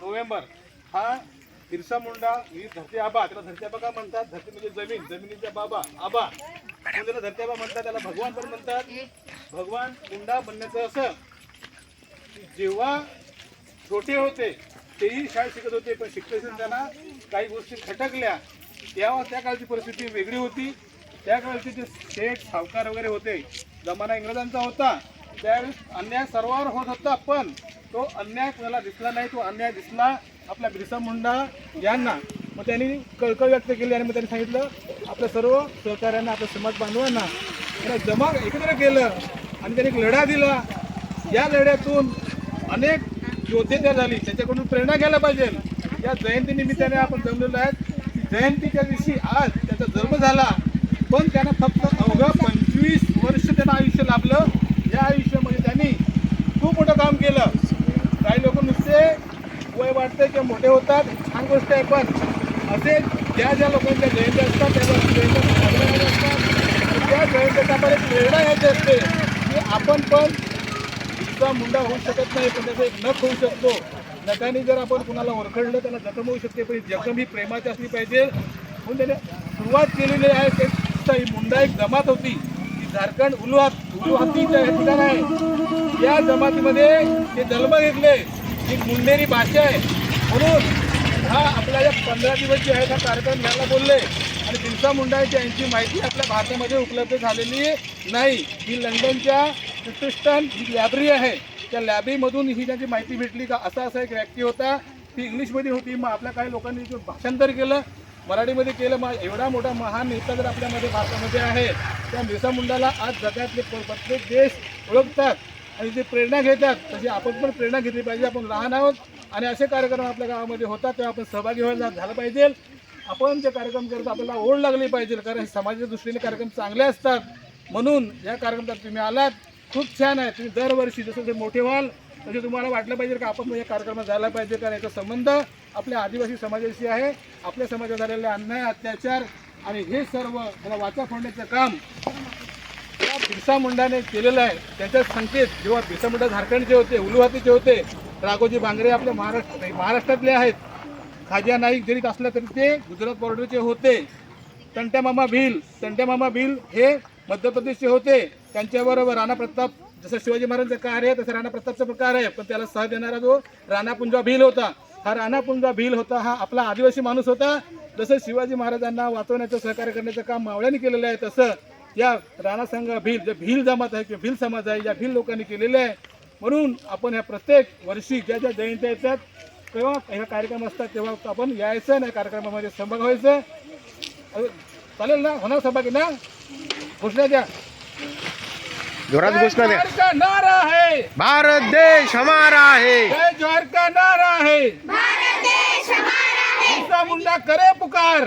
November. हा बिरसा मुंडा ही धरती आबा त्याला धरती आबा का म्हणतात? धरती म्हणजे जमीन जमिनीचा बाबा आबा. म्हणून त्याला धरती आबा म्हणतात त्याला भगवान पण म्हणतात. भगवान मुंडा बनण्याचं असं की जेव्हा छोटे होते तेही शाळेत शिकत होते पण शिकत त्यांना काही गोष्टी खटकल्या तेव्हा त्या काळची परिस्थिती वेगळी होती. त्या काळचे जे शेठ सावकार वगैरे होते जमाना इंग्रजांचा होता. त्यावेळेस अन्याय सर्वांवर होत होता पण तो अन्याय कोणाला दिसला नाही तो अन्याय दिसला आपल्या बिरसा मुंडा यांना. मग त्यांनी कळकळ व्यक्त केली आणि मग त्यांनी सांगितलं आपल्या सर्व सहकाऱ्यांना आपल्या समाज बांधवांना त्यांना जमा एकत्र केलं आणि त्यांनी एक लढा दिला. या लढ्यातून अनेक योद्धे त्या झाली. त्याच्याकडून प्रेरणा घ्यायला पाहिजे. या जयंतीनिमित्ताने आपण जमलेलो आहेत. जयंतीच्या दिवशी आज त्याचा जन्म झाला पण त्यांना फक्त अवघं पंचवीस वर्ष त्यांना आयुष्य लाभलं या आयुष्यामध्ये त्यांनी खूप मोठं काम केलं काही लोक नुसते वय वाटतं किंवा मोठे होतात. छान गोष्ट आहे पण असे ज्या ज्या लोकांच्या जयंती असतात त्या जयंत्या असतात. त्या जयंतीचा आपण एक प्रेरणा घ्यायची असते. की आपण पण इतका मुंडा होऊ शकत नाही पण त्याचा एक नख होऊ शकतो. नखाने जर आपण कुणाला ओरखडलं त्याला जखम होऊ शकते पण जखम ही प्रेमाची असली पाहिजे. म्हणून त्याने सुरुवात केलेली आहे ते ही मुंडा एक जमात होती. ती झारखंड उलुहात उलुहातीच्या या ठिकाण आहे. या जमातीमध्ये ते जन्म घेतले ही मुंडेरी भाषा आहे म्हणून हा आपल्या या पंधरा दिवस जे आहे हा कार्यक्रम घ्यायला बोलले. आणि बिरसा मुंडा यांची माहिती आपल्या भारतामध्ये उपलब्ध झालेली नाही. ही लंडनच्या प्रतिष्ठान ही लायब्ररी आहे. त्या लायब्ररीमधून ही त्यांची माहिती भेटली का असा असा एक व्यक्ती होता. ती इंग्लिशमध्ये होती. मग आपल्या काही लोकांनी भाषांतर केलं मराठीमध्ये केलं मग एवढा मोठा महान नेता जर आपल्यामध्ये भारतामध्ये आहे त्या बिरसा मुंडाला आज जगातले प्रत्येक देश ओळखतात. आणि ते प्रेरणा घेतात तशी आपण पण प्रेरणा घेतली पाहिजे. आपण लहान आहोत आणि असे कार्यक्रम आपल्या गावामध्ये होतात तेव्हा आपण सहभागी व्हायला झालं पाहिजे. आपण जे कार्यक्रम करतो आपल्याला ओढ लागली पाहिजे कारण हे समाजाच्या दृष्टीने कार्यक्रम चांगले असतात. म्हणून या कार्यक्रमात तुम्ही आलात. खूप छान आहे. तुम्ही दरवर्षी जसं ते मोठे व्हाल तसे तुम्हाला वाटलं पाहिजे का आपण या कार्यक्रमात जायला पाहिजे कारण याचा संबंध आपल्या आदिवासी समाजाशी आहे. आपल्या समाजात झालेले अन्याय अत्याचार आणि हे सर्व मला वाचा फोडण्याचं काम बिरसा मुंडाने केलेलं आहे त्याचा संकेत जेव्हा बिरसा मुंडा झारखंडचे होते उलुहातीचे होते राघोजी बांगरे आपल्या महाराष्ट्र नाही, महाराष्ट्रातले आहेत. खाजा नाईक जरी असला तरी ते गुजरात बॉर्डरचे होते. तंट्यामामा भील तंट्यामामा भील हे मध्य प्रदेशचे होते. त्यांच्याबरोबर राणा प्रताप जसं शिवाजी महाराजांचं कार्य आहे तसं राणा प्रतापचं प्रकार आहे. पण त्याला सह देणारा जो राणापुंजा भील होता हा राणापुंजा भील होता हा आपला आदिवासी माणूस होता. जसं शिवाजी महाराजांना वाचवण्याचं सहकार्य करण्याचं काम मावळ्याने केलेलं आहे तसं या राणा संघ भील जे भील जमात आहे किंवा भील समाज आहे या भील लोकांनी केलेले आहे. म्हणून आपण ह्या प्रत्येक वर्षी ज्या ज्या जयंत्या येतात तेव्हा ह्या कार्यक्रम असतात तेव्हा आपण यायचं आणि या कार्यक्रमामध्ये सहभाग व्हायचं. चालेल ना? होणार सहभागी ना? घोषणा द्या. जोरात घोषणा द्या. नारा है भारत देश हमारा है. जय जोहार का नारा है. बिरसा मुंडा करे पुकार.